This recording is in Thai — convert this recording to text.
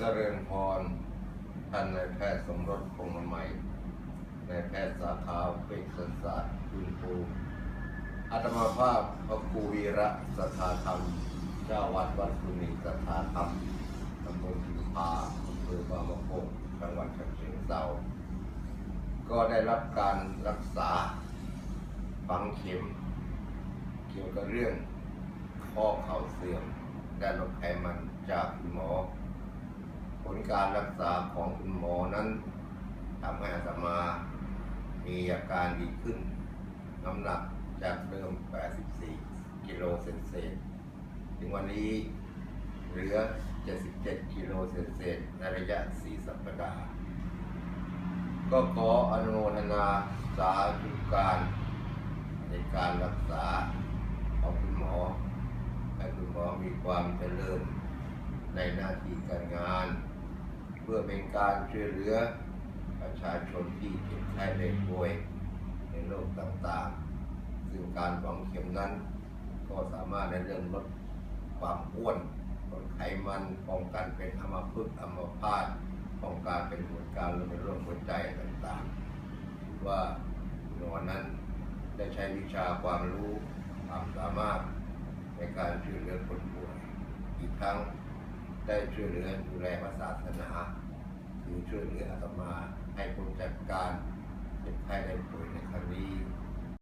เจริญพรท่านนายแพทย์สมรสคงมาใหม่นายแพทย์สาขาเวชศาสตร์คุณครูอาตมาภาพพระครูวีระสถาธรรม เจ้าวัดวัดสุนีสถาธรรมตำบลพิมพาอำเภอบางมะโกจังหวัดฉะเชิงเทราก็ได้รับการรักษาฝังเข็ม เกี่ยวกับเรื่องข้อเข่าเสื่อมและลดไขมันจากหมอ การรักษาของคุณหมอนั้นทำให้อาตมามีอาการดีขึ้น น้ำหนักจากเดิม 84 กิโลเศษเศษๆถึงวันนี้เหลือ 77 กิโลเศษเศษๆในระยะ 4 สัปดาห์ ก็ขออนุโมทนาสาธุการในการรักษาของคุณหมอ ให้คุณหมอมีความเจริญในหน้าที่การงาน พื่อเป็นการช่วยเหลือประชาชนที่เจ็บไข้ได้ป่วยในโรคต่างๆ ซึ่งการฝังเข็มนั้น ก็สามารถในเรื่องลดความอ้วนลดไขมันป้องกันเป็นอัมพฤกษ์อัมพาตป้องกันเป็นหัวการลดในโรคหัวใจต่างๆถือว่าหนอนั้นได้ใช้วิชาความรู้ความสามารถในการช่วยเหลือคนป่วยอีกทั้ง ได้ช่วยเหลือดูแลพระศาสนาคือช่วยเหลืออาตมาให้พ้นจากการเจ็บไข้ได้ป่วยในครั้งนี้